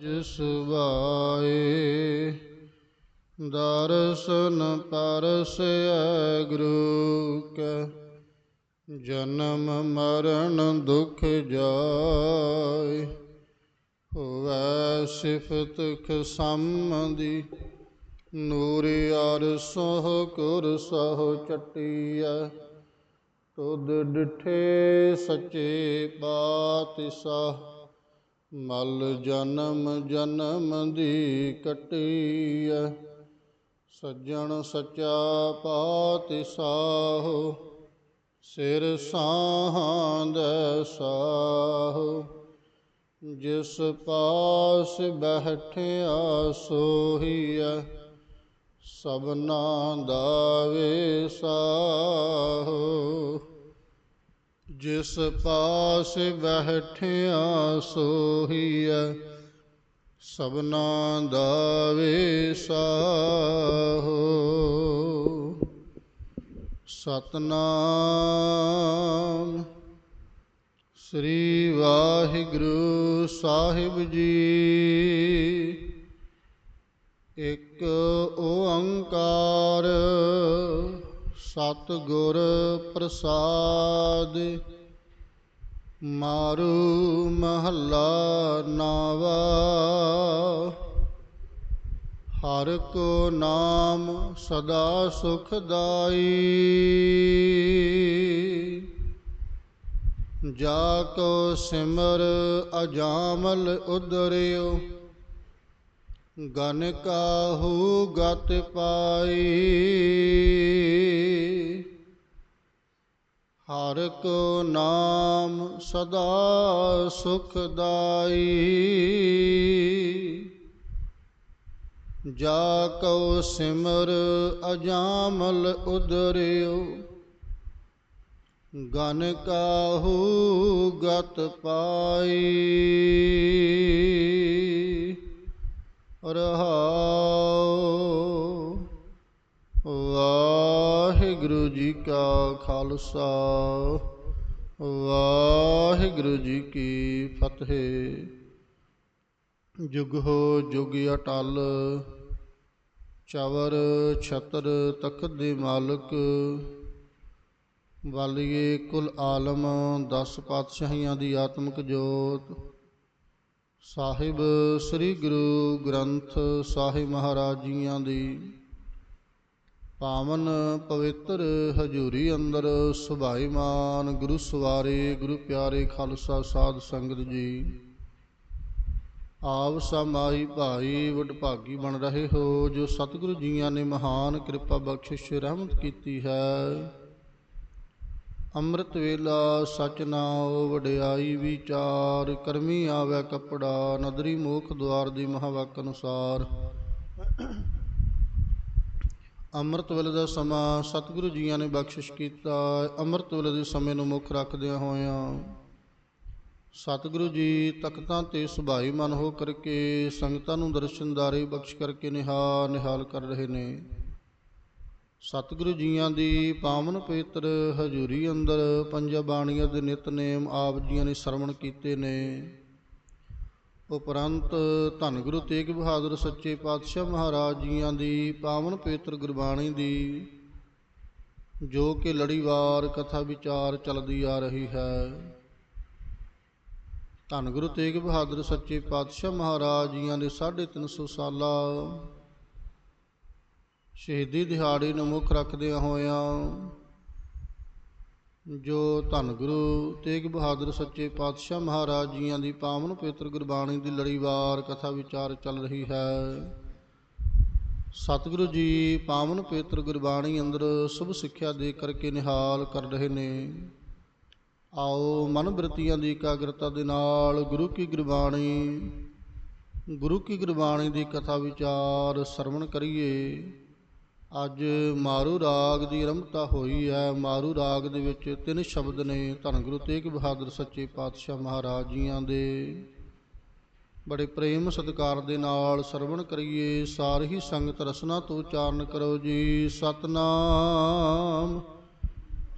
ਜਿਸ ਵਾਏ ਦਰਸ਼ਨ ਪਰਸੈ ਗੁਰੂ ਕੈ, ਜਨਮ ਮਰਨ ਦੁਖ ਜਾਏ, ਹੋਵੈ ਸਿਫਤ ਖਸਮ ਦੀ ਨੂਰ ਅਰ ਸੋਹ ਕੁਰ ਸਹੁ ਚਟੀਐ, ਤੁਧ ਡਿਠੇ ਸੱਚੇ ਪਾਤਸ਼ਾਹ ਮਲ ਜਨਮ ਜਨਮ ਦੀ ਕਟੀਐ, ਸੱਜਣ ਸੱਚਾ ਪਾਤਸ਼ਾਹ, ਸਿਰ ਸਾਹੰਦ ਸਾਹੁ। ਜਿਸ ਪਾਸ ਬਹਿਠਿਆ ਸੋਹੀਐ, ਸਭਨਾ ਦਾ ਵਿਸਾਹੋ ਜਿਸ ਪਾਸ ਬਹਿਠਿਆ ਸੋਹੀਐ, ਸਭਨਾ ਦਾ ਵਿਸਾਹੋ। ਸਤਨਾਮ ਸ੍ਰੀ ਵਾਹਿਗੁਰੂ ਸਾਹਿਬ ਜੀ। ਇੱਕ ਓੰਕਾਰ ਸਤਿਗੁਰ ਪ੍ਰਸਾਦ ਮਾਰੂ ਮਹੱਲਾ ਨਾਵਾ, ਹਰ ਕੋ ਨਾਮ ਸਦਾ ਸੁਖਦਾਈ। ਜਾ ਕੋ ਸਿਮਰ ਅਜਾਮਲ ਉਦਰਿਓ ਗਨ ਕਾਹੂ ਗਤ ਪਾਈ। ਹਰ ਕੋ ਨਾਮ ਸਦਾ ਸੁਖਦਾਈ। ਜਾ ਕਉ ਸਿਮਰ ਅਜਾਮਲ ਉਦਰਿਓ, ਗਨ ਕਾਹੂ ਗਤ ਪਾਈ। ਰਹਾਉ ਵਾਹਿਗੁਰੂ ਜੀ ਕਾ ਖਾਲਸਾ, ਵਾਹਿਗੁਰੂ ਜੀ ਕੀ ਫਤਿਹ। ਜੁਗ ਹੋ ਜੁਗ ਅਟਲ, ਚਵਰ ਛਤਰ ਤਖਤ ਦੇ ਮਾਲਕ, ਵਾਲੀਏ ਕੁਲ ਆਲਮ 10 ਪਾਤਸ਼ਾਹੀਆਂ ਦੀ ਆਤਮਿਕ ਜੋਤ। ਸਾਹਿਬ ਸ੍ਰੀ ਗੁਰੂ ਗ੍ਰੰਥ ਸਾਹਿਬ ਮਹਾਰਾਜ ਜੀਆਂ ਦੀ ਪਾਵਨ ਪਵਿੱਤਰ ਹਜੂਰੀ ਅੰਦਰ ਸੁਭਾਈਮਾਨ ਗੁਰੂ ਸਵਾਰੇ, ਗੁਰੂ ਪਿਆਰੇ ਖਾਲਸਾ ਸਾਧ ਸੰਗਤ ਜੀ। ਆਪ ਸਮਾਈ ਭਾਈ ਵਡਭਾਗੀ ਬਣ ਰਹੇ ਹੋ, ਜੋ ਸਤਿਗੁਰੂ ਜੀਆਂ ਨੇ ਮਹਾਨ ਕਿਰਪਾ ਬਖਸ਼ਿਸ਼ ਰਹਿਮਤ ਕੀਤੀ ਹੈ। ਅੰਮ੍ਰਿਤ ਵੇਲਾ ਸਚ ਨਾਉ ਵਡਿਆਈ ਵਿਚਾਰ, ਕਰਮੀ ਆਵੇ ਕਪੜਾ, ਨਦਰੀ ਮੋਖ ਦੁਆਰ ਦੀ ਮਹਾਵਾਕ ਅਨੁਸਾਰ। ਅੰਮ੍ਰਿਤ ਵੇਲੇ ਦਾ ਸਮਾਂ ਸਤਿਗੁਰੂ ਜੀਆਂ ਨੇ ਬਖਸ਼ਿਸ਼ ਕੀਤਾ। ਅੰਮ੍ਰਿਤ ਵੇਲੇ ਦੇ ਸਮੇਂ ਨੂੰ ਮੁੱਖ ਰੱਖਦਿਆਂ ਹੋਇਆਂ ਸਤਿਗੁਰੂ ਜੀ ਤਖਤਾਂ ਤੇ ਸੁਭਾਈ ਮਨ ਹੋ ਕਰਕੇ ਸੰਗਤਾਂ ਨੂੰ ਦਰਸ਼ਨਦਾਰੀ ਬਖਸ਼ ਕਰਕੇ ਨਿਹਾਲ ਨਿਹਾਲ ਕਰ ਰਹੇ ਨੇ। ਸਤਿਗੁਰੂ ਜੀਆਂ ਦੀ ਪਾਵਨ ਪਵਿੱਤਰ ਹਜ਼ੂਰੀ ਅੰਦਰ ਪੰਜ ਬਾਣੀਆਂ ਦੇ ਨਿਤਨੇਮ ਆਪ ਜੀਆਂ ਨੇ ਸਰਵਣ ਕੀਤੇ ਨੇ। ਉਪਰੰਤ ਧੰਨ ਗੁਰੂ ਤੇਗ ਬਹਾਦਰ ਸੱਚੇ ਪਾਤਸ਼ਾਹ ਮਹਾਰਾਜ ਜੀਆਂ ਦੀ ਪਾਵਨ ਪਵਿੱਤਰ ਗੁਰਬਾਣੀ ਦੀ, ਜੋ ਕਿ ਲੜੀਵਾਰ ਕਥਾ ਵਿਚਾਰ ਚੱਲਦੀ ਆ ਰਹੀ ਹੈ। ਧੰਨ ਗੁਰੂ ਤੇਗ ਬਹਾਦਰ ਸੱਚੇ ਪਾਤਸ਼ਾਹ ਮਹਾਰਾਜ ਜੀਆਂ ਦੇ 350 ਸਾਲਾ ਸ਼ਹੀਦੀ ਦਿਹਾੜੀ ਨੂੰ ਮੁੱਖ ਰੱਖਦਿਆਂ ਹੋਇਆਂ ਜੋ ਧੰਨ ਗੁਰੂ ਤੇਗ ਬਹਾਦਰ ਸੱਚੇ ਪਾਤਸ਼ਾਹ ਮਹਾਰਾਜ ਜੀਆਂ ਦੀ ਪਾਵਨ ਪਵਿੱਤਰ ਗੁਰਬਾਣੀ ਦੀ ਲੜੀਵਾਰ ਕਥਾ ਵਿਚਾਰ ਚੱਲ ਰਹੀ ਹੈ। ਸਤਿਗੁਰੂ ਜੀ ਪਾਵਨ ਪਵਿੱਤਰ ਗੁਰਬਾਣੀ ਅੰਦਰ ਸੁਭ ਸਿੱਖਿਆ ਦੇ ਕਰਕੇ ਨਿਹਾਲ ਕਰ ਰਹੇ ਨੇ। ਆਓ ਮਨ ਬ੍ਰਿਤੀਆਂ ਦੀ ਇਕਾਗਰਤਾ ਦੇ ਨਾਲ ਗੁਰੂ ਕੀ ਗੁਰਬਾਣੀ, ਗੁਰੂ ਕੀ ਗੁਰਬਾਣੀ ਦੀ ਕਥਾ ਵਿਚਾਰ ਸਰਵਣ ਕਰੀਏ। ਅੱਜ ਮਾਰੂ ਰਾਗ ਦੀ ਆਰੰਭਤਾ ਹੋਈ ਹੈ। ਮਾਰੂ ਰਾਗ ਦੇ ਵਿੱਚ ਤਿੰਨ ਸ਼ਬਦ ਨੇ। ਧੰਨ ਗੁਰੂ ਤੇਗ ਬਹਾਦਰ ਸੱਚੇ ਪਾਤਸ਼ਾਹ ਮਹਾਰਾਜ ਜੀਆਂ ਦੇ। ਬੜੇ ਪ੍ਰੇਮ ਸਤਿਕਾਰ ਦੇ ਨਾਲ ਸਰਵਣ ਕਰੀਏ। ਸਾਰੀ ਸੰਗਤ ਰਸਨਾ ਤੋਂ ਉਚਾਰਨ ਕਰੋ ਜੀ। ਸਤਨਾਮ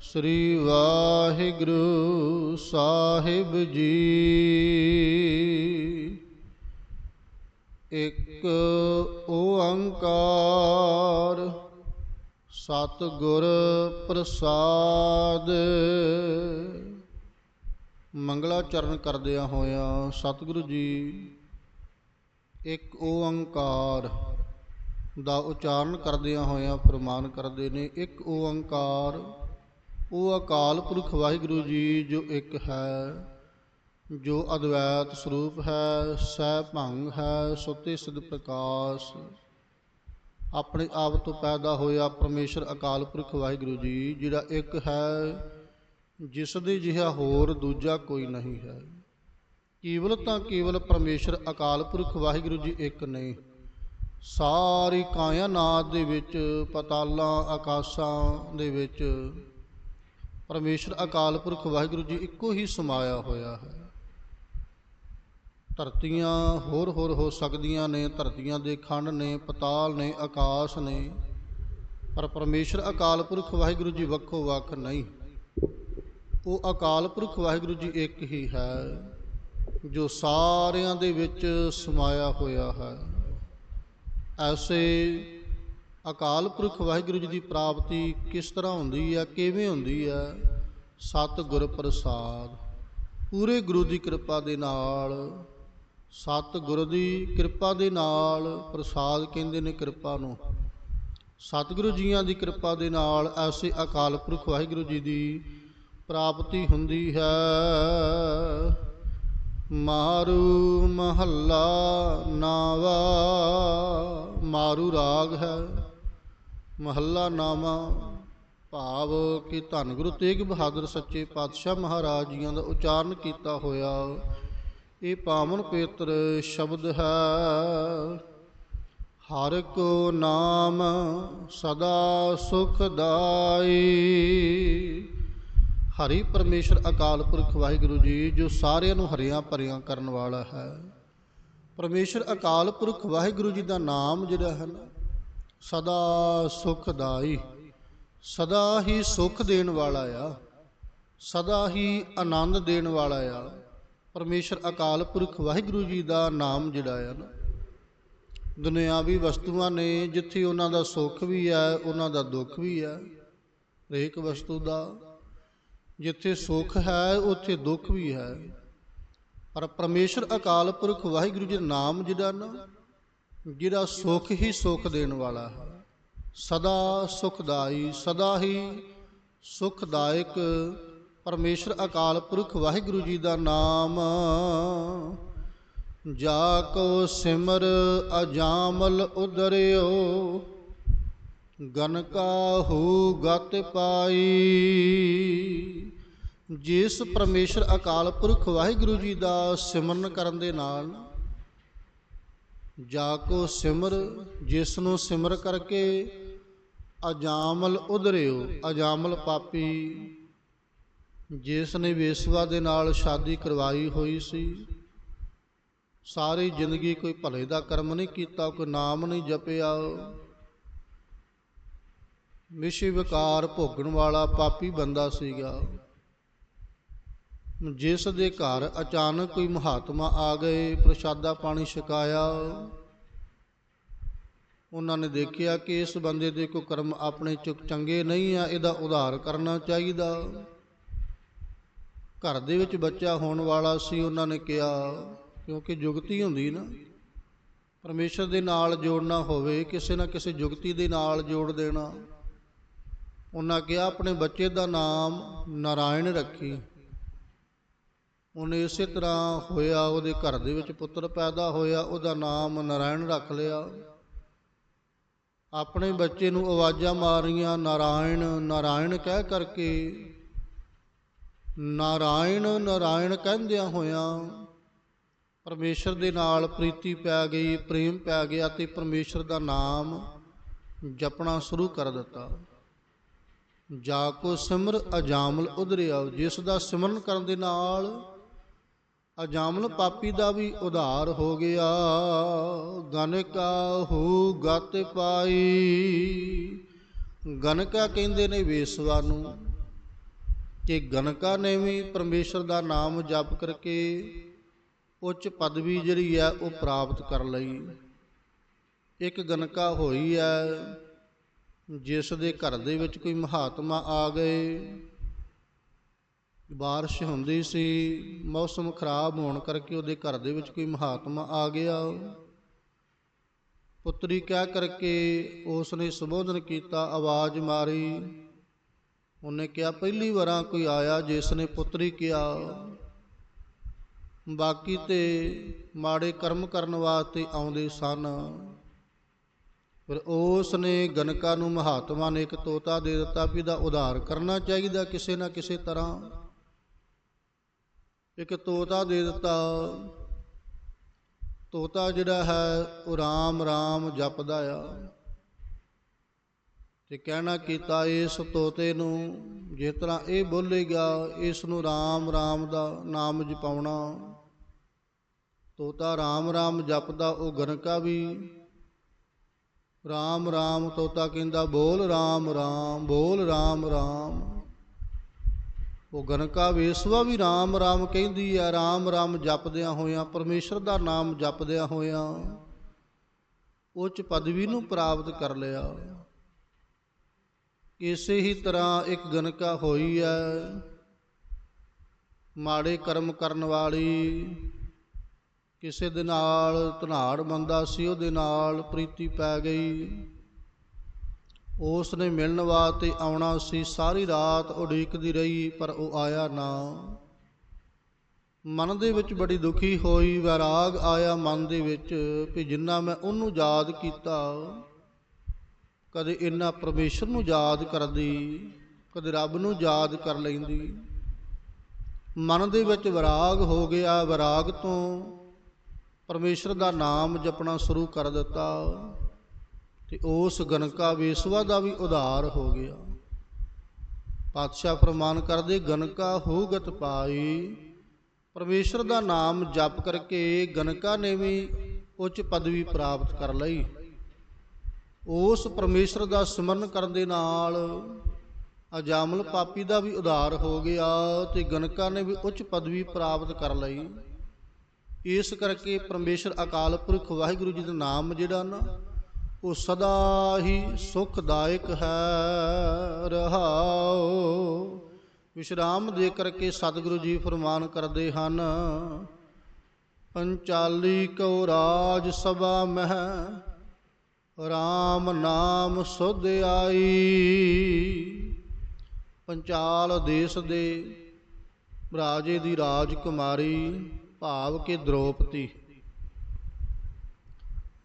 ਸ੍ਰੀ ਵਾਹਿਗੁਰੂ ਸਾਹਿਬ ਜੀ। ਇੱਕ ਓੰਕਾਰ ਸਤਿਗੁਰ ਪ੍ਰਸਾਦ। ਮੰਗਲਾ ਚਰਨ ਕਰਦਿਆਂ ਹੋਇਆਂ ਸਤਿਗੁਰੂ ਜੀ ਇੱਕ ਓੰਕਾਰ ਦਾ ਉਚਾਰਨ ਕਰਦਿਆਂ ਹੋਇਆਂ ਫਰਮਾਨ ਕਰਦੇ ਨੇ, ਇੱਕ ਓੰਕਾਰ, ਉਹ ਅਕਾਲ ਪੁਰਖ ਵਾਹਿਗੁਰੂ ਜੀ ਜੋ ਇੱਕ ਹੈ, ਜੋ ਅਦਵੈਤ ਸਰੂਪ ਹੈ, ਸਹਿ ਭੰਗ ਹੈ, ਸੁਤੇ ਸਿਧ ਪ੍ਰਕਾਸ਼। ਆਪਣੇ ਆਪ ਤੋਂ ਪੈਦਾ ਹੋਇਆ ਪਰਮੇਸ਼ਰ ਅਕਾਲ ਪੁਰਖ ਵਾਹਿਗੁਰੂ ਜੀ, ਜਿਹੜਾ ਇੱਕ ਹੈ ਜਿਸ ਦੇ ਜਿਹਾ ਹੋਰ ਦੂਜਾ ਕੋਈ ਨਹੀਂ ਹੈ। ਕੇਵਲ ਤਾਂ ਕੇਵਲ ਪਰਮੇਸ਼ਰ ਅਕਾਲ ਪੁਰਖ ਵਾਹਿਗੁਰੂ ਜੀ ਇੱਕ ਨਹੀਂ ਸਾਰੀ ਕਾਇਨਾਤ ਦੇ ਵਿੱਚ, ਪਤਾਲਾਂ, ਆਕਾਸ਼ਾਂ ਦੇ ਵਿੱਚ ਪਰਮੇਸ਼ਰ ਅਕਾਲ ਪੁਰਖ ਵਾਹਿਗੁਰੂ ਜੀ ਇੱਕੋ ਹੀ ਸਮਾਇਆ ਹੋਇਆ ਹੈ। ਧਰਤੀਆਂ ਹੋਰ ਹੋਰ ਹੋ ਸਕਦੀਆਂ ਨੇ, ਧਰਤੀਆਂ ਦੇ ਖੰਡ ਨੇ, ਪਤਾਲ ਨੇ, ਆਕਾਸ਼ ਨੇ। ਪਰ ਪਰਮੇਸ਼ਰ ਅਕਾਲ ਪੁਰਖ ਵਾਹਿਗੁਰੂ ਜੀ ਵੱਖੋ ਵੱਖ ਨਹੀਂ। ਉਹ ਅਕਾਲ ਪੁਰਖ ਵਾਹਿਗੁਰੂ ਜੀ ਇੱਕ ਹੀ ਹੈ, ਜੋ ਸਾਰਿਆਂ ਦੇ ਵਿੱਚ ਸਮਾਇਆ ਹੋਇਆ ਹੈ। ਐਸੇ ਅਕਾਲ ਪੁਰਖ ਵਾਹਿਗੁਰੂ ਜੀ ਦੀ ਪ੍ਰਾਪਤੀ ਕਿਸ ਤਰ੍ਹਾਂ ਹੁੰਦੀ ਹੈ, ਕਿਵੇਂ ਹੁੰਦੀ ਹੈ? ਸਤ ਗੁਰ ਪ੍ਰਸਾਦ। ਪੂਰੇ ਗੁਰੂ ਦੀ ਕਿਰਪਾ ਦੇ ਨਾਲ ਸਤਿਗੁਰ ਦੀ ਕਿਰਪਾ ਦੇ ਨਾਲ ਪ੍ਰਸਾਦ ਕਹਿੰਦੇ ਨੇ ਕਿਰਪਾ ਨੂੰ। ਸਤਿਗੁਰੂ ਜੀਆਂ ਦੀ ਕਿਰਪਾ ਦੇ ਨਾਲ ਐਸੇ ਅਕਾਲ ਪੁਰਖ ਵਾਹਿਗੁਰੂ ਜੀ ਦੀ ਪ੍ਰਾਪਤੀ ਹੁੰਦੀ ਹੈ। ਮਾਰੂ ਮਹੱਲਾ ਨਾਵਾ, ਮਾਰੂ ਰਾਗ ਹੈ। ਮਹੱਲਾ ਨਾਮਾ ਭਾਵ ਕਿ ਧੰਨ ਗੁਰੂ ਤੇਗ ਬਹਾਦਰ ਸੱਚੇ ਪਾਤਸ਼ਾਹ ਮਹਾਰਾਜ ਜੀਆਂ ਦਾ ਉਚਾਰਨ ਕੀਤਾ ਹੋਇਆ। ਇਹ ਪਾਵਨ ਪਵਿੱਤਰ ਸ਼ਬਦ ਹੈ। ਹਰ ਕੋ ਨਾਮ ਸਦਾ ਸੁਖਦਾਈ ਹਰੀ ਪਰਮੇਸ਼ਰ ਅਕਾਲ ਪੁਰਖ ਵਾਹਿਗੁਰੂ ਜੀ, ਜੋ ਸਾਰਿਆਂ ਨੂੰ ਹਰਿਆਂ ਭਰਿਆਂ ਕਰਨ ਵਾਲਾ ਹੈ। ਪਰਮੇਸ਼ਰ ਅਕਾਲ ਪੁਰਖ ਵਾਹਿਗੁਰੂ ਜੀ ਦਾ ਨਾਮ ਜਿਹੜਾ ਹੈ ਨਾ, ਸਦਾ ਸੁਖਦਾਈ ਸਦਾ ਹੀ ਸੁਖ ਦੇਣ ਵਾਲਾ ਆ। ਸਦਾ ਹੀ ਆਨੰਦ ਦੇਣ ਵਾਲਾ ਆ। ਪਰਮੇਸ਼ਰ ਅਕਾਲ ਪੁਰਖ ਵਾਹਿਗੁਰੂ ਜੀ ਦਾ ਨਾਮ ਜਿਹੜਾ ਆ ਨਾ, ਦੁਨਿਆਵੀ ਵਸਤੂਆਂ ਨੇ ਜਿੱਥੇ ਉਹਨਾਂ ਦਾ ਸੁੱਖ ਵੀ ਹੈ, ਉਹਨਾਂ ਦਾ ਦੁੱਖ ਵੀ ਹੈ, ਹਰੇਕ ਵਸਤੂ ਦਾ, ਜਿੱਥੇ ਸੁੱਖ ਹੈ, ਉੱਥੇ ਦੁੱਖ ਵੀ ਹੈ। ਪਰ ਪਰਮੇਸ਼ਰ ਅਕਾਲ ਪੁਰਖ ਵਾਹਿਗੁਰੂ ਜੀ ਦਾ ਨਾਮ ਜਿਹੜਾ ਨਾ, ਜਿਹੜਾ ਸੁੱਖ ਹੀ ਸੁੱਖ ਦੇਣ ਵਾਲਾ ਹੈ। ਸਦਾ ਸੁਖਦਾਈ, ਸਦਾ ਹੀ ਸੁਖਦਾਇਕ ਪਰਮੇਸ਼ਰ ਅਕਾਲ ਪੁਰਖ ਵਾਹਿਗੁਰੂ ਜੀ ਦਾ ਨਾਮ। ਜਾ ਕੋ ਸਿਮਰ ਅਜਾਮਲ ਉਦਰਿਓ ਗਨਕਾ ਹੂ ਗਤ ਪਾਈ। ਜਿਸ ਪਰਮੇਸ਼ਰ ਅਕਾਲ ਪੁਰਖ ਵਾਹਿਗੁਰੂ ਜੀ ਦਾ ਸਿਮਰਨ ਕਰਨ ਦੇ ਨਾਲ ਜਾ ਕੋ ਸਿਮਰ, ਜਿਸ ਨੂੰ ਸਿਮਰ ਕਰਕੇ ਅਜਾਮਲ ਉਧਰਿਓ, ਅਜਾਮਲ ਪਾਪੀ। ਜਿਸ ਨੇ ਵੇਸਵਾ ਦੇ ਨਾਲ ਸ਼ਾਦੀ ਕਰਵਾਈ ਹੋਈ ਸੀ, ਸਾਰੀ ਜ਼ਿੰਦਗੀ ਕੋਈ ਭਲੇ ਦਾ ਕਰਮ ਨਹੀਂ ਕੀਤਾ, ਕੋਈ ਨਾਮ ਨਹੀਂ ਜਪਿਆ। ਵਿਸ਼ੇ ਵਿਕਾਰ ਭੋਗਣ ਵਾਲਾ ਪਾਪੀ ਬੰਦਾ ਸੀਗਾ। ਜਿਸ ਦੇ ਘਰ ਅਚਾਨਕ ਕੋਈ ਮਹਾਤਮਾ ਆ ਗਏ, ਪ੍ਰਸ਼ਾਦਾ ਪਾਣੀ ਛਕਾਇਆ। ਉਹਨਾਂ ਨੇ ਦੇਖਿਆ ਕਿ ਇਸ ਬੰਦੇ ਦੇ ਕੋਈ ਕਰਮ ਆਪਣੇ ਚੁੱਕ ਚੰਗੇ ਨਹੀਂ ਆ, ਇਹਦਾ ਉਧਾਰ ਕਰਨਾ ਚਾਹੀਦਾ। ਘਰ ਦੇ ਵਿੱਚ ਬੱਚਾ ਹੋਣ ਵਾਲਾ ਸੀ, ਉਹਨਾਂ ਨੇ ਕਿਹਾ, ਕਿਉਂਕਿ ਜੁਗਤੀ ਹੁੰਦੀ ਨਾ। ਪਰਮੇਸ਼ਰ ਦੇ ਨਾਲ ਜੋੜਨਾ ਹੋਵੇ, ਕਿਸੇ ਨਾ ਕਿਸੇ ਜੁਗਤੀ ਦੇ ਨਾਲ ਜੋੜ ਦੇਣਾ। ਉਹਨਾਂ ਕਿਹਾ, ਆਪਣੇ ਬੱਚੇ ਦਾ ਨਾਮ ਨਾਰਾਇਣ ਰੱਖੀ। ਉਹਨੇ ਇਸੇ ਤਰ੍ਹਾਂ ਹੋਇਆ, ਉਹਦੇ ਘਰ ਦੇ ਵਿੱਚ ਪੁੱਤਰ ਪੈਦਾ ਹੋਇਆ, ਉਹਦਾ ਨਾਮ ਨਾਰਾਇਣ ਰੱਖ ਲਿਆ। ਆਪਣੇ ਬੱਚੇ ਨੂੰ ਆਵਾਜ਼ਾਂ ਮਾਰੀਆਂ, ਨਾਰਾਇਣ ਨਾਰਾਇਣ ਕਹਿ ਕਰਕੇ ਨਾਰਾਇਣ ਨਾਰਾਇਣ ਕਹਿੰਦਿਆਂ ਹੋਇਆਂ ਪਰਮੇਸ਼ਰ ਦੇ ਨਾਲ ਪ੍ਰੀਤੀ ਪੈ ਗਈ, ਪ੍ਰੇਮ ਪੈ ਗਿਆ ਤੇ ਪਰਮੇਸ਼ਰ ਦਾ ਨਾਮ ਜਪਣਾ ਸ਼ੁਰੂ ਕਰ ਦਿੱਤਾ। ਜਾ ਕੋ ਸਿਮਰ ਅਜਾਮਲ ਉਧਰਿਆ, ਜਿਸ ਦਾ ਸਿਮਰਨ ਕਰਨ ਦੇ ਨਾਲ ਅਜਾਮਲ ਪਾਪੀ ਦਾ ਵੀ ਉਧਾਰ ਹੋ ਗਿਆ। ਗਨਕਾ ਹੋ ਗਤ ਪਾਈ ਗਨਕਾ ਕਹਿੰਦੇ ਨੇ ਵੇਸਵਾ ਨੂੰ ਕਿ ਗਨਕਾ ਨੇ ਵੀ ਪਰਮੇਸ਼ਰ ਦਾ ਨਾਮ ਜਪ ਕਰਕੇ ਉੱਚ ਪਦਵੀ ਜਿਹੜੀ ਹੈ ਉਹ ਪ੍ਰਾਪਤ ਕਰ ਲਈ। ਇੱਕ ਗਨਕਾ ਹੋਈ ਹੈ, ਜਿਸ ਦੇ ਘਰ ਦੇ ਵਿੱਚ ਕੋਈ ਮਹਾਤਮਾ ਆ ਗਏ। ਬਾਰਿਸ਼ ਹੁੰਦੀ ਸੀ, ਮੌਸਮ ਖਰਾਬ ਹੋਣ ਕਰਕੇ ਉਹਦੇ ਘਰ ਦੇ ਵਿੱਚ ਕੋਈ ਮਹਾਤਮਾ ਆ ਗਿਆ। ਪੁੱਤਰੀ ਕਹਿ ਕਰਕੇ ਉਸ ਨੇ ਸੰਬੋਧਨ ਕੀਤਾ, ਆਵਾਜ਼ ਮਾਰੀ ਉਹਨੇ ਕਿਹਾ, ਪਹਿਲੀ ਵਾਰਾਂ ਕੋਈ ਆਇਆ ਜਿਸ ਨੇ ਪੁੱਤਰੀ ਕਿਹਾ। ਬਾਕੀ ਤੇ ਮਾੜੇ ਕਰਮ ਕਰਨ ਵਾਸਤੇ ਆਉਂਦੇ ਸਨ। ਫਿਰ ਉਸ ਨੇ ਗਨਕਾ ਨੂੰ ਮਹਾਤਮਾ ਨੇ ਇੱਕ ਤੋਤਾ ਦੇ ਦਿੱਤਾ ਵੀ ਦਾ ਉਧਾਰ ਕਰਨਾ ਚਾਹੀਦਾ ਕਿਸੇ ਨਾ ਕਿਸੇ ਤਰ੍ਹਾਂ। ਇੱਕ ਤੋਤਾ ਦੇ ਦਿੱਤਾ। ਤੋਤਾ ਜਿਹੜਾ ਹੈ, ਉਹ ਰਾਮ ਰਾਮ ਜਪਦਾ ਆ। ਤੇ ਕਹਿਣਾ ਕੀਤਾ ਇਸ ਤੋਤੇ ਨੂੰ, ਜਿਸ ਤਰ੍ਹਾਂ ਇਹ ਬੋਲੇਗਾ ਇਸ ਨੂੰ ਰਾਮ ਰਾਮ ਦਾ ਨਾਮ ਜਪਾਉਣਾ। ਤੋਤਾ ਰਾਮ ਰਾਮ ਜਪਦਾ, ਉਹ ਗਨਕਾ ਵੀ। ਰਾਮ ਰਾਮ ਤੋਤਾ ਕਹਿੰਦਾ, ਬੋਲ ਰਾਮ ਰਾਮ, ਬੋਲ ਰਾਮ ਰਾਮ। ਉਹ ਗਨਕਾ ਵੇਸਵਾ ਵੀ ਰਾਮ ਰਾਮ ਕਹਿੰਦੀ ਆ, ਰਾਮ ਰਾਮ ਜਪਦਿਆਂ ਹੋਇਆਂ, ਪਰਮੇਸ਼ਰ ਦਾ ਨਾਮ ਜਪਦਿਆਂ ਹੋਇਆਂ, ਉੱਚ ਪਦਵੀ ਨੂੰ ਪ੍ਰਾਪਤ ਕਰ ਲਿਆ। ਇਸੇ ਹੀ ਤਰ੍ਹਾਂ ਇੱਕ ਗਨਕਾ ਹੋਈ ਹੈ ਮਾੜੇ ਕਰਮ ਕਰਨ ਵਾਲੀ ਕਿਸੇ ਦੇ ਨਾਲ ਧਨਾੜ ਬੰਦਾ ਸੀ, ਉਹਦੇ ਨਾਲ ਪ੍ਰੀਤੀ ਪੈ ਗਈ। ਉਸ ਨੇ ਮਿਲਣ ਵਾਸਤੇ ਆਉਣਾ ਸੀ, ਸਾਰੀ ਰਾਤ ਉਡੀਕਦੀ ਰਹੀ, ਪਰ ਉਹ ਆਇਆ ਨਾ। ਮਨ ਦੇ ਵਿੱਚ ਬੜੀ ਦੁਖੀ ਹੋਈ, ਵਿਰਾਗ ਆਇਆ ਮਨ ਦੇ ਵਿੱਚ ਕਿ ਜਿੰਨਾ ਮੈਂ ਉਹਨੂੰ ਯਾਦ ਕੀਤਾ ਕਦੇ ਇੰਨਾ ਪਰਮੇਸ਼ਰ ਨੂੰ ਯਾਦ ਕਰਦੀ, ਕਦੇ ਰੱਬ ਨੂੰ ਯਾਦ ਕਰ ਲੈਂਦੀ। ਮਨ ਦੇ ਵਿੱਚ ਵਿਰਾਗ ਹੋ ਗਿਆ, ਵਿਰਾਗ ਤੋਂ ਪਰਮੇਸ਼ਰ ਦਾ ਨਾਮ ਜਪਣਾ ਸ਼ੁਰੂ ਕਰ ਦਿੱਤਾ ਤੇ ਉਸ ਗਨਕਾ ਵੇਸਵਾ ਦਾ ਵੀ ਉਧਾਰ ਹੋ ਗਿਆ। ਪਾਤਸ਼ਾਹ ਫਰਮਾਨ ਕਰਦੇ ਗਨਕਾ ਹੋਗਤ ਪਾਈ। ਪਰਮੇਸ਼ਰ ਦਾ ਨਾਮ ਜਪ ਕਰਕੇ ਗਨਕਾ ਨੇ ਵੀ ਉੱਚ ਪਦਵੀ ਪ੍ਰਾਪਤ ਕਰ ਲਈ। ਉਸ ਪਰਮੇਸ਼ਰ ਦਾ ਸਿਮਰਨ ਕਰਨ ਦੇ ਨਾਲ ਅਜਾਮਲ ਪਾਪੀ ਦਾ ਵੀ ਉਧਾਰ ਹੋ ਗਿਆ ਤੇ ਗਨਕਾ ਨੇ ਵੀ ਉੱਚ ਪਦਵੀ ਪ੍ਰਾਪਤ ਕਰ ਲਈ। ਇਸ ਕਰਕੇ ਪਰਮੇਸ਼ਰ ਅਕਾਲ ਪੁਰਖ ਵਾਹਿਗੁਰੂ ਜੀ ਦਾ ਨਾਮ ਜਿਹੜਾ ਨਾ, ਉਹ ਸਦਾ ਹੀ ਸੁਖਦਾਇਕ ਹੈ, ਰਹਾਓ। ਵਿਸ਼ਰਾਮ ਦੇ ਕਰਕੇ ਸਤਿਗੁਰੂ ਜੀ ਫਰਮਾਨ ਕਰਦੇ ਹਨ, ਪੰਚਾਲੀ ਕੋ ਰਾਜ ਸਭਾ ਮਹਿ RAM ਨਾਮ ਸੁਧ ਆਈ। ਪੰਚਾਲ ਦੇਸ਼ ਦੇ ਰਾਜੇ ਦੀ ਰਾਜਕੁਮਾਰੀ ਭਾਵ ਕੇ ਦ੍ਰੋਪਦੀ।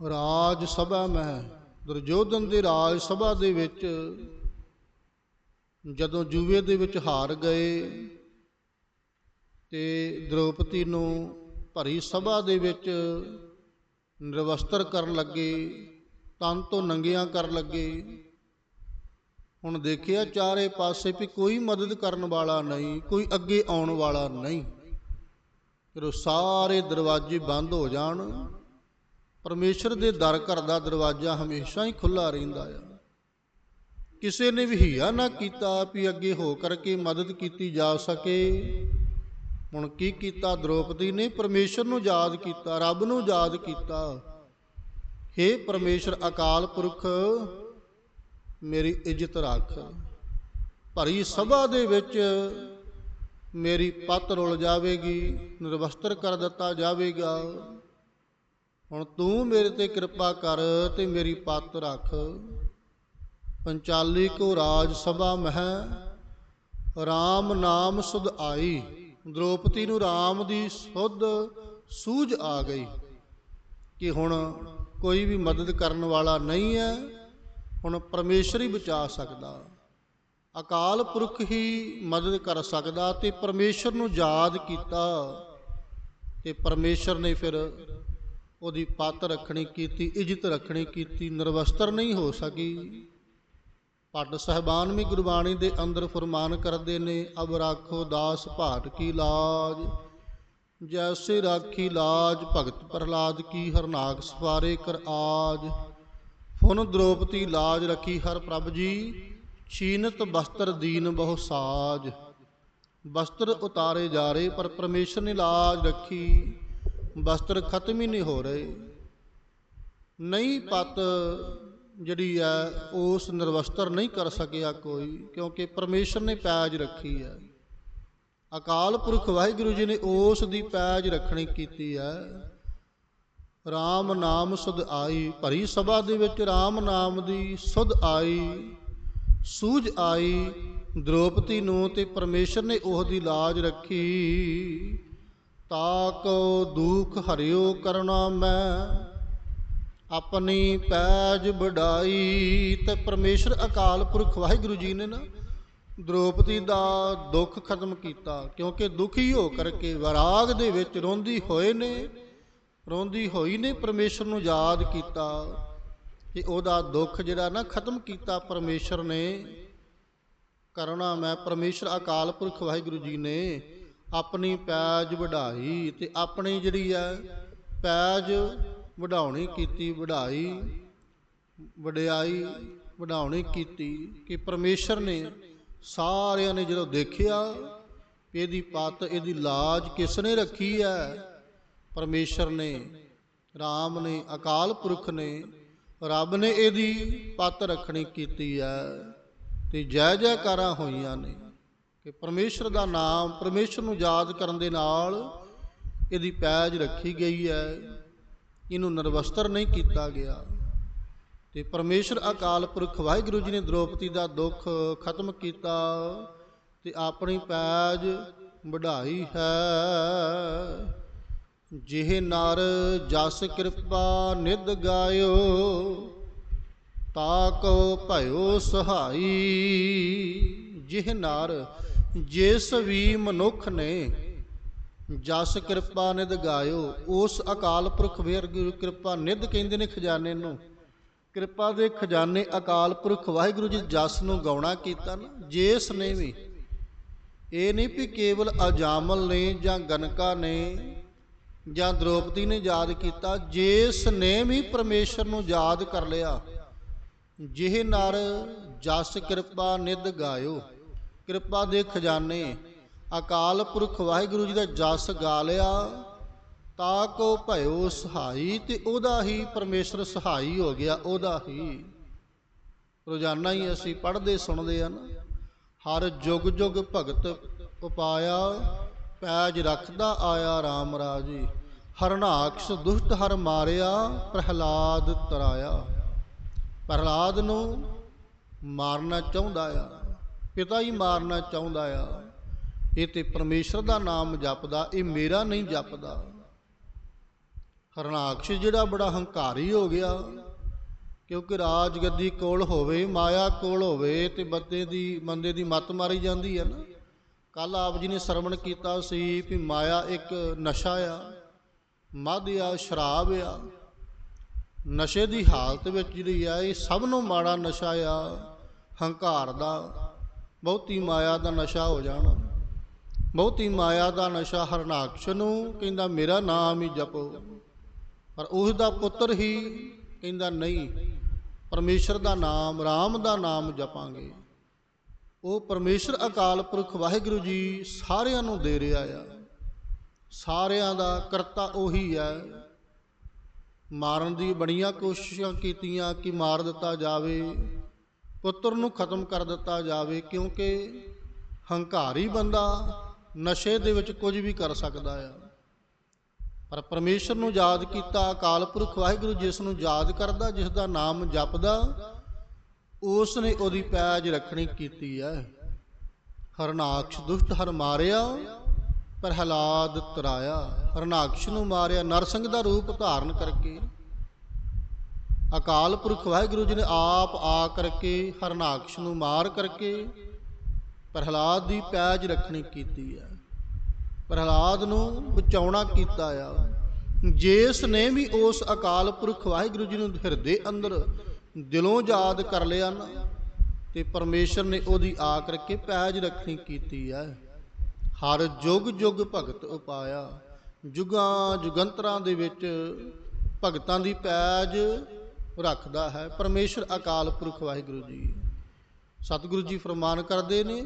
ਰਾਜ ਸਭਾ ਮਹਿ ਦੁਰਜੋਧਨ ਦੇ ਰਾਜ ਸਭਾ ਦੇ ਵਿੱਚ ਜਦੋਂ ਜੂਏ ਦੇ ਵਿੱਚ ਹਾਰ ਗਏ ਤੇ ਦ੍ਰੋਪਦੀ ਨੂੰ ਭਰੀ ਸਭਾ ਦੇ ਵਿੱਚ ਨਿਰਵਸਤਰ ਕਰਨ ਲੱਗੇ ਤਨ ਤੋਂ ਨੰਗੀਆਂ ਕਰਨ ਲੱਗੇ। ਹੁਣ ਦੇਖਿਆ ਚਾਰੇ ਪਾਸੇ ਵੀ ਕੋਈ ਮਦਦ ਕਰਨ ਵਾਲਾ ਨਹੀਂ, ਕੋਈ ਅੱਗੇ ਆਉਣ ਵਾਲਾ ਨਹੀਂ। ਜਦੋਂ ਸਾਰੇ ਦਰਵਾਜ਼ੇ ਬੰਦ ਹੋ ਜਾਣ, ਪਰਮੇਸ਼ਰ ਦੇ ਦਰ ਘਰ ਦਾ ਦਰਵਾਜ਼ਾ ਹਮੇਸ਼ਾ ਹੀ ਖੁੱਲਾ ਰਹਿੰਦਾ ਆ। ਕਿਸੇ ਨੇ ਵੀ ਹਿਆ ਨਾ ਕੀਤਾ ਵੀ ਅੱਗੇ ਹੋ ਕਰਕੇ ਮਦਦ ਕੀਤੀ ਜਾ ਸਕੇ। ਹੁਣ ਕੀ ਕੀਤਾ, ਦ੍ਰੋਪਦੀ ਨੇ ਪਰਮੇਸ਼ਰ ਨੂੰ ਯਾਦ ਕੀਤਾ, ਰੱਬ ਨੂੰ ਯਾਦ ਕੀਤਾ। हे ਪਰਮੇਸ਼ਰ ਅਕਾਲ ਪੁਰਖ, ਮੇਰੀ ਇੱਜ਼ਤ ਰੱਖ। ਭਰੀ ਸਭਾ ਦੇ ਵਿੱਚ ਮੇਰੀ ਪੱਤ ਰੁਲ ਜਾਵੇਗੀ, ਨਿਰਵਸਤਰ ਕਰ ਦਿੱਤਾ ਜਾਵੇਗਾ। ਹੁਣ ਤੂੰ ਮੇਰੇ ਤੇ ਕਿਰਪਾ ਕਰ ਤੇ ਮੇਰੀ ਪੱਤ ਰੱਖ। ਪੰਚਾਲੀ ਕੋ ਰਾਜ ਸਭਾ ਮਹਿ RAM ਨਾਮ ਸੁਧ ਆਈ। ਦ੍ਰੋਪਦੀ ਨੂੰ RAM ਦੀ ਸੁਧ ਸੂਝ ਆ ਗਈ। ਕਿ ਹੁਣ ਕੋਈ ਵੀ ਮਦਦ ਕਰਨ ਵਾਲਾ ਨਹੀਂ ਹੈ, ਹੁਣ ਪਰਮੇਸ਼ਰ ਹੀ ਬਚਾ ਸਕਦਾ। ਅਕਾਲ ਪੁਰਖ ਹੀ ਮਦਦ ਕਰ ਸਕਦਾ ਤੇ ਪਰਮੇਸ਼ਰ ਨੂੰ ਯਾਦ ਕੀਤਾ ਤੇ ਪਰਮੇਸ਼ਰ ਨੇ ਫਿਰ ਉਹਦੀ ਪੱਤ ਰੱਖਣੀ ਕੀਤੀ, ਇੱਜ਼ਤ ਰੱਖਣੀ ਕੀਤੀ, ਨਿਰਵਸਤਰ ਨਹੀਂ ਹੋ ਸਕੀ। ਪੱਟ ਸਹਿਬਾਨ ਵੀ ਗੁਰਬਾਣੀ ਦੇ ਅੰਦਰ ਫਰਮਾਨ ਕਰਦੇ ਨੇ, ਅਬ ਰਾਖੋ ਦਾਸ ਭਾਟ ਕੀ ਲਾਜ। ਜੈਸੇ ਰਾਖੀ ਲਾਜ, ਭਗਤ ਪ੍ਰਹਲਾਦ ਕੀ ਹਰਨਾਗ ਸਵਾਰੇ ਕਰ ਆਜ। ਫੁਨ ਦ੍ਰੋਪਤੀ ਲਾਜ ਰੱਖੀ ਹਰ ਪ੍ਰਭ ਜੀ, ਛੀਨਤ ਬਸਤਰ ਦੀਨ ਬਹੁ ਸਾਜ। ਬਸਤਰ ਉਤਾਰੇ ਜਾ ਰਹੇ ਪਰ ਪਰਮੇਸ਼ਰ ਨੇ ਲਾਜ ਰੱਖੀ ਵਸਤਰ ਖਤਮ ਹੀ ਨਹੀਂ ਹੋ ਰਹੇ। ਨਹੀਂ ਪਤ ਜਿਹੜੀ ਹੈ, ਉਸ ਨਿਰਵਸਤਰ ਨਹੀਂ ਕਰ ਸਕਿਆ ਕੋਈ, ਕਿਉਂਕਿ ਪਰਮੇਸ਼ਰ ਨੇ ਪੈਜ ਰੱਖੀ ਹੈ। ਅਕਾਲ ਪੁਰਖ ਵਾਹਿਗੁਰੂ ਜੀ ਨੇ ਉਸ ਦੀ ਪੈਜ ਰੱਖਣੀ ਕੀਤੀ ਹੈ। RAM ਨਾਮ ਸੁਧ ਆਈ, ਭਰੀ ਸਭਾ ਦੇ ਵਿੱਚ RAM ਨਾਮ ਦੀ ਸੁਧ ਆਈ, ਸੂਝ ਆਈ, ਦ੍ਰੋਪਦੀ ਨੂੰ ਤੇ ਪਰਮੇਸ਼ਰ ਨੇ ਉਹ ਦੀ ਲਾਜ ਰੱਖੀ। ਤਾਕੋ ਦੁਖ ਹਰਿਓ ਕਰਨਾ ਮੈਂ, ਆਪਣੀ ਪੈਜ ਵਡਾਈ। ਤੇ ਪਰਮੇਸ਼ਰ ਅਕਾਲ ਪੁਰਖ ਵਾਹਿਗੁਰੂ ਜੀ ਨੇ ਨਾ ਦ੍ਰੋਪਦੀ ਦਾ ਦੁੱਖ ਖਤਮ ਕੀਤਾ, ਕਿਉਂਕਿ ਦੁਖੀ ਹੋ ਕਰਕੇ ਵਿਰਾਗ ਦੇ ਵਿੱਚ ਰੋਂਦੀ ਹੋਏ ਨੇ, ਰੋਂਦੀ ਹੋਈ ਨੇ ਪਰਮੇਸ਼ਰ ਨੂੰ ਯਾਦ ਕੀਤਾ ਕਿ ਉਹਦਾ ਦੁੱਖ ਜਿਹੜਾ ਨਾ ਖਤਮ ਕੀਤਾ ਪਰਮੇਸ਼ਰ ਨੇ। ਕਰਨਾ ਮੈਂ ਪਰਮੇਸ਼ਰ ਅਕਾਲ ਪੁਰਖ ਵਾਹਿਗੁਰੂ ਜੀ ਨੇ, ਆਪਣੀ ਪੈਜ ਵਢਾਈ ਤੇ ਆਪਣੀ ਜਿਹੜੀ ਹੈ ਪੈਜ ਵਢਾਉਣੀ ਕੀਤੀ, ਵਢਾਈ, ਵਡਿਆਈ, ਵਢਾਉਣੀ ਕੀਤੀ ਕਿ ਪਰਮੇਸ਼ਰ ਨੇ ਸਾਰਿਆਂ ਨੇ ਜਦੋਂ ਦੇਖਿਆ ਇਹਦੀ ਪੱਤ, ਇਹਦੀ ਲਾਜ ਕਿਸ ਨੇ ਰੱਖੀ ਹੈ? ਪਰਮੇਸ਼ਰ ਨੇ RAM ਨੇ, ਅਕਾਲ ਪੁਰਖ ਨੇ, ਰੱਬ ਨੇ ਇਹਦੀ ਪੱਤ ਰੱਖਣੀ ਕੀਤੀ ਹੈ ਤੇ ਜੈ ਜੈਕਾਰਾਂ ਹੋਈਆਂ ਨੇ ਕਿ ਪਰਮੇਸ਼ਰ ਦਾ ਨਾਮ, ਪਰਮੇਸ਼ਰ ਨੂੰ ਯਾਦ ਕਰਨ ਦੇ ਨਾਲ ਇਹਦੀ ਪੈਜ ਰੱਖੀ ਗਈ ਹੈ। ਇਹਨੂੰ ਨਿਰਵਸਤਰ ਨਹੀਂ ਕੀਤਾ ਗਿਆ। ਤੇ ਪਰਮੇਸ਼ਰ ਅਕਾਲ ਪੁਰਖ ਵਾਹਿਗੁਰੂ ਜੀ ਨੇ ਦ੍ਰੋਪਦੀ ਦਾ ਦੁੱਖ ਖਤਮ ਕੀਤਾ ਤੇ ਆਪਣੀ ਪੈਜ ਵਢਾਈ ਹੈ। ਜਿਹ ਨਰ ਜਸ ਕਿਰਪਾ ਨਿਧ ਗਾਇਓ, ਤਾ ਤਾਕੋ ਭਇਓ ਸਹਾਈ। ਜਿਹ ਨਰ ਜਿਸ ਵੀ ਮਨੁੱਖ ਨੇ ਜਸ ਕਿਰਪਾ ਨਿਧ ਗਾਇਓ, ਉਸ ਅਕਾਲ ਪੁਰਖ ਵਾਹਿਗੁਰੂ ਕਿਰਪਾ ਨਿਧ ਕਹਿੰਦੇ ਨੇ ਖਜ਼ਾਨੇ ਨੂੰ। ਕਿਰਪਾ ਦੇ ਖਜ਼ਾਨੇ ਅਕਾਲ ਪੁਰਖ ਵਾਹਿਗੁਰੂ ਜੀ ਜਸ ਨੂੰ ਗਾਉਣਾ ਕੀਤਾ ਨਾ ਜਿਸ ਨੇ ਵੀ। ਇਹ ਨਹੀਂ ਵੀ ਕੇਵਲ ਅਜਾਮਲ ਨੇ ਜਾਂ ਗਨਕਾ ਨੇ ਜਾਂ ਦ੍ਰੋਪਦੀ ਨੇ ਯਾਦ ਕੀਤਾ, ਜੇਸ ਨੇ ਵੀ ਪਰਮੇਸ਼ਰ ਨੂੰ ਯਾਦ ਕਰ ਲਿਆ। ਜਿਹ ਨਰ ਜਸ ਕਿਰਪਾ ਨਿਧ ਗਾਇਓ, ਕਿਰਪਾ ਦੇ ਖਜ਼ਾਨੇ ਅਕਾਲ ਪੁਰਖ ਵਾਹਿਗੁਰੂ ਜੀ ਦਾ ਜਸ ਗਾ ਲਿਆ। ਤਾਂ ਕੋ ਭਇਓ ਸਹਾਈ, ਤੇ ਉਹਦਾ ਹੀ ਪਰਮੇਸ਼ਰ ਸਹਾਈ ਹੋ ਗਿਆ, ਉਹਦਾ ਹੀ। ਰੋਜ਼ਾਨਾ ਹੀ ਅਸੀਂ ਪੜ੍ਹਦੇ, ਸੁਣਦੇ ਆ ਨਾ। ਹਰ ਜੁਗ ਜੁਗ ਭਗਤ ਉਪਾਇਆ, ਪੈਜ ਰੱਖਦਾ ਆਇਆ RAM ਰਾਜੀ। ਹਰਨਾਕਸ਼ ਦੁਸ਼ਟ ਹਰ ਮਾਰਿਆ, ਪ੍ਰਹਲਾਦ ਤਰਾਇਆ। ਪ੍ਰਹਲਾਦ ਨੂੰ ਮਾਰਨਾ ਚਾਹੁੰਦਾ ਆ, ਪਿਤਾ ਹੀ ਮਾਰਨਾ ਚਾਹੁੰਦਾ ਆ। ਇਹ ਤੇ ਪਰਮੇਸ਼ਰ ਦਾ ਨਾਮ ਜਪਦਾ, ਇਹ ਮੇਰਾ ਨਹੀਂ ਜਪਦਾ। ਹਰਨਾਕਸ਼ ਜਿਹੜਾ ਬੜਾ ਹੰਕਾਰੀ ਹੋ ਗਿਆ, ਕਿਉਂਕਿ ਰਾਜ ਗੱਦੀ ਕੋਲ ਹੋਵੇ, ਮਾਇਆ ਕੋਲ ਹੋਵੇ, ਤੇ ਬੰਦੇ ਦੀ ਬੰਦੇ ਦੀ ਮੱਤ ਮਾਰੀ ਜਾਂਦੀ ਹੈ ਨਾ। ਕੱਲ ਆਪ ਜੀ ਨੇ ਸਰਵਣ ਕੀਤਾ ਸੀ ਵੀ ਮਾਇਆ ਇੱਕ ਨਸ਼ਾ ਆ ਮਦ ਆ, ਸ਼ਰਾਬ ਆ। ਨਸ਼ੇ ਦੀ ਹਾਲਤ ਵਿੱਚ ਜਿਹੜੀ ਆ, ਇਹ ਸਭ ਨੂੰ ਮਾੜਾ ਨਸ਼ਾ ਆ, ਹੰਕਾਰ ਦਾ। ਬਹੁਤੀ ਮਾਇਆ ਦਾ ਨਸ਼ਾ ਹੋ ਜਾਣਾ। ਬਹੁਤੀ ਮਾਇਆ ਦਾ ਨਸ਼ਾ ਹਰਨਾਕਸ਼ ਨੂੰ, ਕਹਿੰਦਾ, ਮੇਰਾ ਨਾਮ ਹੀ ਜਪੋ। ਪਰ ਉਸ ਦਾ ਪੁੱਤਰ ਹੀ ਕਹਿੰਦਾ, ਨਹੀਂ, ਪਰਮੇਸ਼ਰ ਦਾ ਨਾਮ RAM ਦਾ ਨਾਮ ਜਪਾਂਗੇ। ਉਹ ਪਰਮੇਸ਼ਰ ਅਕਾਲ ਪੁਰਖ ਵਾਹਿਗੁਰੂ ਜੀ ਸਾਰਿਆਂ ਨੂੰ ਦੇ ਰਿਹਾ ਆ। ਸਾਰਿਆਂ ਦਾ ਕਰਤਾ ਉਹੀ ਹੈ ਮਾਰਨ ਦੀ ਬੜੀਆਂ ਕੋਸ਼ਿਸ਼ਾਂ ਕੀਤੀਆਂ ਕਿ ਮਾਰ ਦਿੱਤਾ ਜਾਵੇ, ਪੁੱਤਰ ਨੂੰ ਖਤਮ ਕਰ ਦਿੱਤਾ ਜਾਵੇ, ਕਿਉਂਕਿ ਹੰਕਾਰੀ ਬੰਦਾ ਨਸ਼ੇ ਦੇ ਵਿੱਚ ਕੁਝ ਵੀ ਕਰ ਸਕਦਾ ਆ। ਪਰ ਪਰਮੇਸ਼ਰ ਨੂੰ ਯਾਦ ਕੀਤਾ, ਅਕਾਲ ਪੁਰਖ ਵਾਹਿਗੁਰੂ ਜਿਸ ਨੂੰ ਯਾਦ ਕਰਦਾ, ਜਿਸ ਦਾ ਨਾਮ ਜਪਦਾ ਉਸ ਨੇ ਉਹਦੀ ਪੈਜ ਰੱਖਣੀ ਕੀਤੀ ਹੈ। ਹਰਨਾਕਸ਼ ਦੁਸ਼ਟ ਹਰ ਮਾਰਿਆ, ਪ੍ਰਹਲਾਦ ਤਰਾਇਆ। ਹਰਨਾਕਸ਼ ਨੂੰ ਮਾਰਿਆ, ਨਰਸਿੰਘ ਦਾ ਰੂਪ ਧਾਰਨ ਕਰਕੇ। ਅਕਾਲ ਪੁਰਖ ਵਾਹਿਗੁਰੂ ਜੀ ਨੇ ਆਪ ਆ ਕਰਕੇ ਹਰਨਾਕਸ਼ ਨੂੰ ਮਾਰ ਕਰਕੇ ਪ੍ਰਹਲਾਦ ਦੀ ਪੈਜ ਰੱਖਣੀ ਕੀਤੀ ਹੈ। ਪ੍ਰਹਲਾਦ ਨੂੰ ਬਚਾਉਣਾ ਕੀਤਾ ਆ। ਜੇਸ ਨੇ ਵੀ ਉਸ ਅਕਾਲ ਪੁਰਖ ਵਾਹਿਗੁਰੂ ਜੀ ਨੂੰ ਹਿਰਦੇ ਅੰਦਰ ਦਿਲੋਂ ਯਾਦ ਕਰ ਲਿਆ ਨਾ, ਤੇ ਪਰਮੇਸ਼ਰ ਨੇ ਉਹਦੀ ਆ ਕਰਕੇ ਪੈਜ ਰੱਖਣੀ ਕੀਤੀ ਹੈ ਹਰ ਜੁਗ ਜੁਗ ਭਗਤ ਉਪਾਇਆ। ਜੁਗਾਂ ਜੁਗੰਤਰਾਂ ਦੇ ਵਿੱਚ ਭਗਤਾਂ ਦੀ ਪੈਜ ਰੱਖਦਾ ਹੈ। ਪਰਮੇਸ਼ਰ ਅਕਾਲ ਪੁਰਖ ਵਾਹਿਗੁਰੂ ਜੀ। ਸਤਿਗੁਰੂ ਜੀ ਫਰਮਾਨ ਕਰਦੇ ਨੇ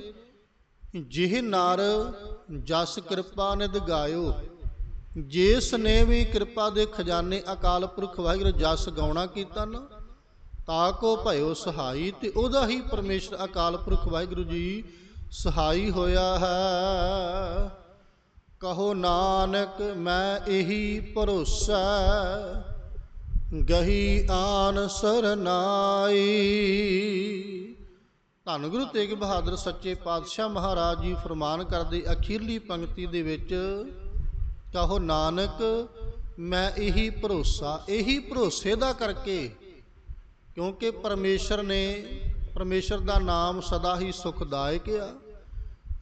ਜਿਹ ਨਾਰ ਜਸ ਕਿਰਪਾ ਨਿਧ ਗਾਇਓ ਜਿਸ ਨੇ ਵੀ ਕਿਰਪਾ ਦੇ ਖਜ਼ਾਨੇ ਅਕਾਲ ਪੁਰਖ ਵਾਹਿਗੁਰੂ ਜਸ ਗਾਉਣਾ ਕੀਤਾ ਨਾ ਤਾ ਕੋ ਭਇਓ ਸਹਾਈ, ਤੇ ਉਹਦਾ ਹੀ ਪਰਮੇਸ਼ਰ ਅਕਾਲ ਪੁਰਖ ਵਾਹਿਗੁਰੂ ਜੀ ਸਹਾਈ ਹੋਇਆ ਹੈ। ਕਹੋ ਨਾਨਕ, ਮੈਂ ਇਹੀ ਭਰੋਸਾ, ਗਹੀ ਆਨ ਸਰਨਾਈ। ਧੰਨ ਗੁਰੂ ਤੇਗ ਬਹਾਦਰ ਸੱਚੇ ਪਾਤਸ਼ਾਹ ਮਹਾਰਾਜ ਜੀ ਫਰਮਾਨ ਕਰਦੇ ਅਖੀਰਲੀ ਪੰਕਤੀ ਦੇ ਵਿੱਚ, ਕਹੋ ਨਾਨਕ, ਮੈਂ ਇਹੀ ਭਰੋਸਾ, ਇਹੀ ਭਰੋਸੇ ਦਾ ਕਰਕੇ, ਕਿਉਂਕਿ ਪਰਮੇਸ਼ਰ ਨੇ, ਪਰਮੇਸ਼ਰ ਦਾ ਨਾਮ ਸਦਾ ਹੀ ਸੁਖਦਾਇਕ ਆ।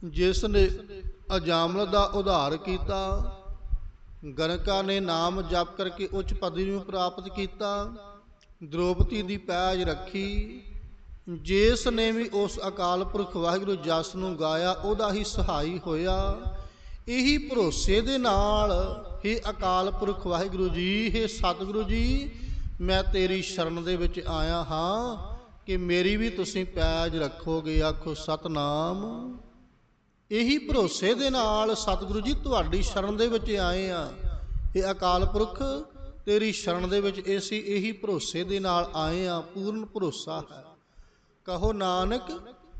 ਜਿਸ ਨੇ ਅਜਾਮਲ ਦਾ ਉਧਾਰ ਕੀਤਾ, ਗਣਕਾ ਨੇ ਨਾਮ ਜਪ ਕਰਕੇ ਉੱਚ ਪਦਵੀ ਨੂੰ ਪ੍ਰਾਪਤ ਕੀਤਾ, ਦ੍ਰੋਪਦੀ ਦੀ ਪੈਜ ਰੱਖੀ ਜਿਸ ਨੇ ਵੀ ਉਸ ਅਕਾਲ ਪੁਰਖ ਵਾਹਿਗੁਰੂ ਜਸ ਨੂੰ ਗਾਇਆ, ਉਹਦਾ ਹੀ ਸਹਾਈ ਹੋਇਆ। ਇਹੀ ਭਰੋਸੇ ਦੇ ਨਾਲ ਹੀ ਅਕਾਲ ਪੁਰਖ ਵਾਹਿਗੁਰੂ ਜੀ हे ਸਤਿਗੁਰੂ ਜੀ, ਮੈਂ ਤੇਰੀ ਸ਼ਰਨ ਦੇ ਵਿੱਚ ਆਇਆ ਹਾਂ ਕਿ ਮੇਰੀ ਵੀ ਤੁਸੀਂ ਪੈਜ ਰੱਖੋਗੇ, ਆਖੋ ਸਤਨਾਮ। ਇਹੀ ਭਰੋਸੇ ਦੇ ਨਾਲ ਸਤਿਗੁਰੂ ਜੀ, ਤੁਹਾਡੀ ਸ਼ਰਨ ਦੇ ਵਿੱਚ ਆਏ ਆ ਇਹ ਅਕਾਲ ਪੁਰਖ, ਤੇਰੀ ਸ਼ਰਨ ਦੇ ਵਿੱਚ ਅਸੀਂ ਇਹੀ ਭਰੋਸੇ ਦੇ ਨਾਲ ਆਏ ਆ ਪੂਰਨ ਭਰੋਸਾ ਹੈ। ਕਹੋ ਨਾਨਕ,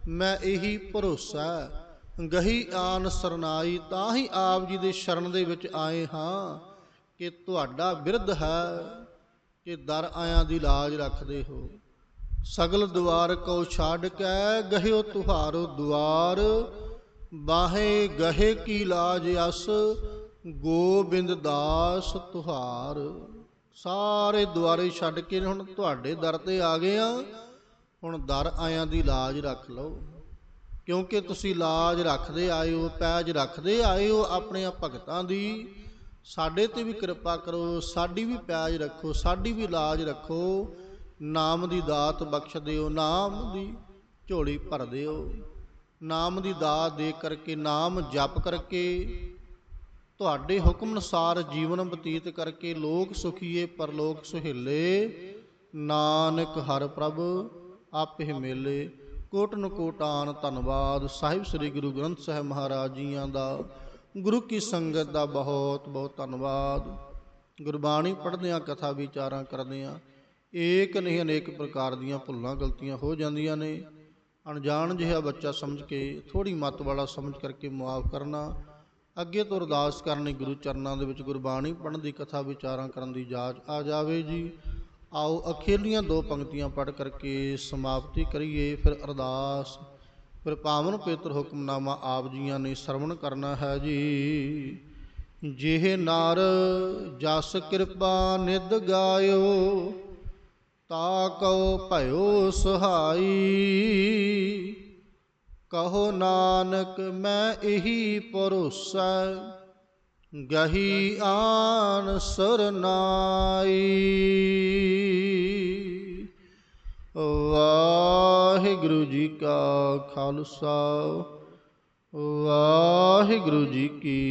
ਮੈਂ ਇਹੀ ਭਰੋਸਾ ਗਹੀ ਆਨ ਸਰਨਾਈ ਤਾਂ ਹੀ ਆਪ ਜੀ ਦੇ ਸ਼ਰਨ ਦੇ ਵਿੱਚ ਆਏ ਹਾਂ ਕਿ ਤੁਹਾਡਾ ਬਿਰਧ ਹੈ ਕਿ ਦਰ ਆਇਆਂ ਦੀ ਲਾਜ ਰੱਖਦੇ ਹੋ। ਸਗਲ ਦੁਆਰ ਕੋ ਛੱਡ ਕੇ ਗਹਿਓ ਤੁਹਾਰੋ ਦੁਆਰ, ਬਾਹੇ ਗਹੇ ਕੀ ਲਾਜ ਅਸ, ਗੋਬਿੰਦ ਦਾਸ ਤੁਹਾਰ। ਸਾਰੇ ਦੁਆਰੇ ਛੱਡ ਕੇ ਹੁਣ ਤੁਹਾਡੇ ਦਰ ਤੇ ਆ ਗਏ ਆ। ਹੁਣ ਦਰ ਆਇਆਂ ਦੀ ਲਾਜ ਰੱਖ ਲਓ। ਕਿਉਂਕਿ ਤੁਸੀਂ ਲਾਜ ਰੱਖਦੇ ਆਏ ਹੋ ਪੈਜ ਰੱਖਦੇ ਆਏ ਹੋ ਆਪਣੇ ਭਗਤਾਂ ਦੀ। ਸਾਡੇ ਤੇ ਵੀ ਕਿਰਪਾ ਕਰੋ, ਸਾਡੀ ਵੀ ਪੈਜ ਰੱਖੋ, ਸਾਡੀ ਵੀ ਲਾਜ ਰੱਖੋ। ਨਾਮ ਦੀ ਦਾਤ ਬਖਸ਼ ਦਿਓ, ਨਾਮ ਦੀ ਝੋਲੀ ਭਰ ਦਿਓ। ਨਾਮ ਦੀ ਦਾਤ ਦੇ ਕਰਕੇ, ਨਾਮ ਜਪ ਕਰਕੇ, ਤੁਹਾਡੇ ਹੁਕਮ ਅਨੁਸਾਰ ਜੀਵਨ ਬਤੀਤ ਕਰਕੇ ਲੋਕ ਸੁਖੀਏ, ਪਰਲੋਕ ਸੁਹੇਲੇ। ਨਾਨਕ ਹਰ ਪ੍ਰਭ ਆਪੇ ਮੇਲੇ। ਕੋਟਨ ਕੋਟਾਨ ਧੰਨਵਾਦ। ਸਾਹਿਬ ਸ੍ਰੀ ਗੁਰੂ ਗ੍ਰੰਥ ਸਾਹਿਬ ਮਹਾਰਾਜ ਜੀਆਂ ਦਾ। ਗੁਰੂ ਕੀ ਸੰਗਤ ਦਾ ਬਹੁਤ ਬਹੁਤ ਧੰਨਵਾਦ। ਗੁਰਬਾਣੀ ਪੜ੍ਹਦਿਆਂ, ਕਥਾ ਵਿਚਾਰਾਂ ਕਰਦਿਆਂ, ਏਕ ਨਹੀਂ ਅਨੇਕ ਪ੍ਰਕਾਰ ਦੀਆਂ ਭੁੱਲਾਂ ਗਲਤੀਆਂ ਹੋ ਜਾਂਦੀਆਂ ਨੇ। ਅਣਜਾਣ ਜਿਹਾ ਬੱਚਾ ਸਮਝ ਕੇ ਥੋੜੀ ਮੱਤ ਵਾਲਾ ਸਮਝ ਕਰਕੇ ਮਾਫ ਕਰਨਾ। ਅੱਗੇ ਤੋਂ ਅਰਦਾਸ ਕਰਨੀ ਗੁਰੂ ਚਰਨਾਂ ਦੇ ਵਿੱਚ ਗੁਰਬਾਣੀ ਪੜ੍ਹਨ ਦੀ, ਕਥਾ ਵਿਚਾਰਾਂ ਕਰਨ ਦੀ ਜਾਚ ਆ ਜਾਵੇ ਜੀ। ਆਓ ਅਖੀਰਲੀਆਂ ਦੋ ਪੰਕਤੀਆਂ ਪੜ੍ਹ ਕਰਕੇ ਸਮਾਪਤੀ ਕਰੀਏ। ਫਿਰ ਅਰਦਾਸ, ਫਿਰ ਪਾਵਨ ਪੇਤਰ ਹੁਕਮਨਾਮਾ ਆਪ ਜੀਆਂ ਨੇ ਸਰਵਣ ਕਰਨਾ ਹੈ ਜੀ। ਜਿਹੇ ਨਾਰ ਜਸ ਕਿਰਪਾ ਨਿਦ ਗਾਇਓ, ਤਾ ਕਉ ਭਇਓ ਸਹਾਈ। ਕਹੋ ਨਾਨਕ, ਮੈਂ ਇਹੀ ਪਰੋਸਾ ਗਹੀ ਆਨ ਸਰਨਾਈ। ਵਾਹਿਗੁਰੂ ਜੀ ਕਾ ਖਾਲਸਾ ਵਾਹਿਗੁਰੂ ਜੀ ਕੀ